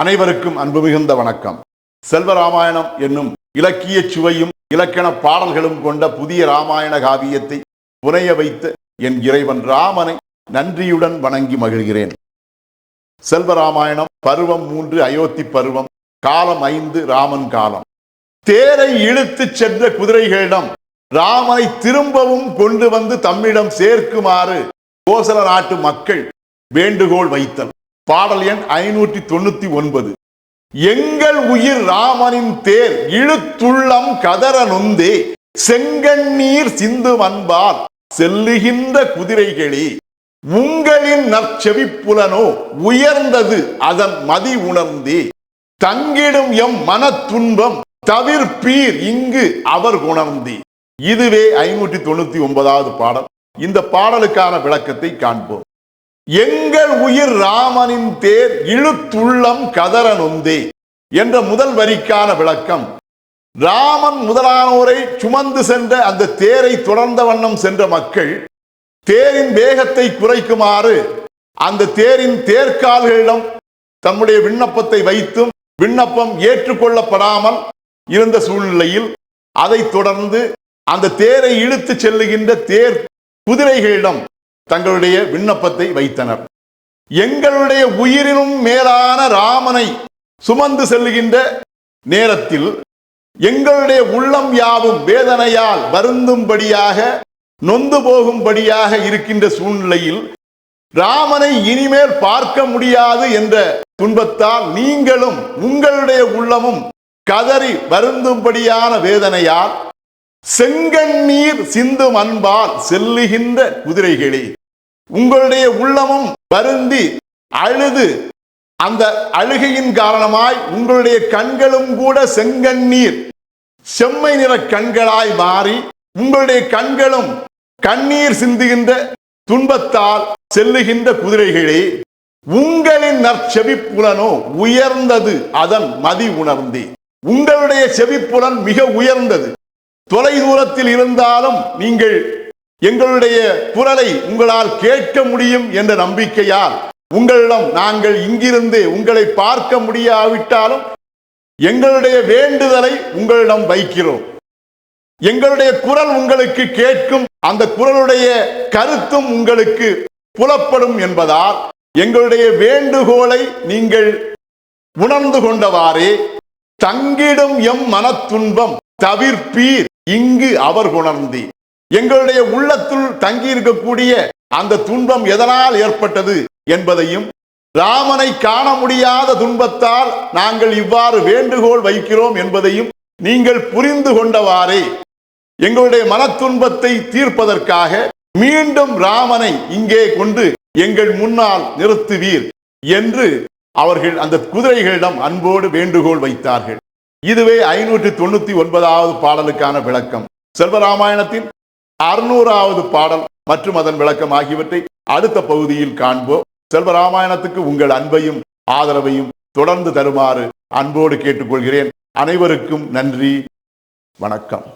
அனைவருக்கும் அன்பு மிகுந்த வணக்கம். செல்வராமாயணம் என்னும் இலக்கிய சுவையும் இலக்கண பாடல்களும் கொண்ட புதிய ராமாயண காவியத்தை புனைய வைத்த என் இறைவன் ராமனை நன்றியுடன் வணங்கி மகிழ்கிறேன். செல்வராமாயணம் பருவம் மூன்று அயோத்தி பருவம் காலம் ஐந்து ராமன் காலம். தேரை இழுத்துச் சென்ற குதிரைகளிடம் ராமனை திரும்பவும் கொண்டு வந்து தம்மிடம் சேர்க்குமாறு கோசல நாட்டு மக்கள் வேண்டுகோள் வைத்தல் பாடல் எண் ஐநூற்றி தொண்ணூத்தி ஒன்பது. எங்கள் உயிர் ராமனின் தேர் இழுத்துள்ளம் கதற நொந்தே செங்கண்ணீர் சிந்து அன்பால் செல்லுகின்ற குதிரைகளே உங்களின் நற்செவிப்புலனோ உயர்ந்தது அதன் மதி உணர்ந்தே தங்கிடும் எம் மன துன்பம் தவிர்ப்பீர் இங்கு அவர் உணர்ந்தே. இதுவே ஐநூற்றி தொண்ணூத்தி ஒன்பதாவது பாடல். இந்த பாடலுக்கான விளக்கத்தை காண்போம். எங்கள் உயிர் ராமனின் தேர் இழுத்துள்ளம் கதற நொந்தே என்ற முதல் வரிக்கான விளக்கம். ராமன் முதலானோரை சுமந்து சென்ற அந்த தேரை தொடர்ந்த வண்ணம் சென்ற மக்கள் தேரின் வேகத்தை குறைக்குமாறு அந்த தேரின் தேர்கால்களிடம் தம்முடைய விண்ணப்பத்தை வைத்தும் விண்ணப்பம் ஏற்றுக்கொள்ளப்படாமல் இருந்த சூழ்நிலையில் அதைத் தொடர்ந்து அந்த தேரை இழுத்து செல்லுகின்ற தேர் குதிரைகளிடம் தங்களுடைய விண்ணப்பத்தை வைத்தனர். எங்களுடைய உயிரினும் மேலான ராமனை சுமந்து செல்லுகின்ற நேரத்தில் எங்களுடைய உள்ளம் யாவும் வேதனையால் வருந்தும்படியாக நொந்து போகும்படியாக இருக்கின்ற சூழ்நிலையில் ராமனை இனிமேல் பார்க்க முடியாது என்ற துன்பத்தால் நீங்களும் உங்களுடைய உள்ளமும் கதறி வருந்தும்படியான வேதனையால் செங்கண்ணீர் சிந்தும் அன்பால் செல்லுகின்ற குதிரைகளே. உங்களுடைய உள்ளமும் வருந்தி அழுது. அந்த அழுகையின் காரணமாய் உங்களுடைய கண்களும் கூட செங்கண்ணீர். செம்மை நிற கண்களாய் மாறி உங்களுடைய கண்களும் கண்ணீர் சிந்துகின்ற துன்பத்தால் செல்லுகின்ற குதிரைகளே உங்களின் நற்செவிப்புலனோ உயர்ந்தது அதன் மதி உணர்ந்தே. உங்களுடைய செவிப்புலன் மிக உயர்ந்தது. தொலை தூரத்தில் இருந்தாலும் நீங்கள் எங்களுடைய குரலை உங்களால் கேட்க முடியும் என்ற நம்பிக்கையால் உங்களிடம் நாங்கள் இங்கிருந்து உங்களை பார்க்க முடியாவிட்டாலும் எங்களுடைய வேண்டுதலை உங்களிடம் வைக்கிறோம். எங்களுடைய குரல் உங்களுக்கு கேட்கும் அந்த குரலுடைய கருத்தும் உங்களுக்கு புலப்படும் என்பதால் எங்களுடைய வேண்டுகோளை நீங்கள் உணர்ந்து கொண்டவாறே தங்கிடும் எம் மனத்துன்பம் தவிர்ப்பீர் இங்கு அவர் உணர்ந்தி எங்களுடைய உள்ளத்துள் தங்கி இருக்கக்கூடிய அந்த துன்பம் எதனால் ஏற்பட்டது என்பதையும் ராமனை காண முடியாத துன்பத்தால் நாங்கள் இவ்வாறு வேண்டுகோள் வைக்கிறோம் என்பதையும் நீங்கள் புரிந்து கொண்டவாறே எங்களுடைய மனத்துன்பத்தை தீர்ப்பதற்காக மீண்டும் ராமனை இங்கே கொண்டு எங்கள் முன்னால் நிறுத்துவீர் என்று அவர்கள் அந்த குதிரைகளிடம் அன்போடு வேண்டுகோள் வைத்தார்கள். இதுவே ஐநூற்றி தொண்ணூத்தி ஒன்பதாவது பாடலுக்கான விளக்கம். செல்வராமாயணத்தின் அறுநூறாவது பாடல் மற்றும் அதன் விளக்கம் ஆகியவற்றை அடுத்த பகுதியில் காண்போம். செல்வராமாயணத்துக்கு உங்கள் அன்பையும் ஆதரவையும் தொடர்ந்து தருமாறு அன்போடு கேட்டுக்கொள்கிறேன். அனைவருக்கும் நன்றி. வணக்கம்.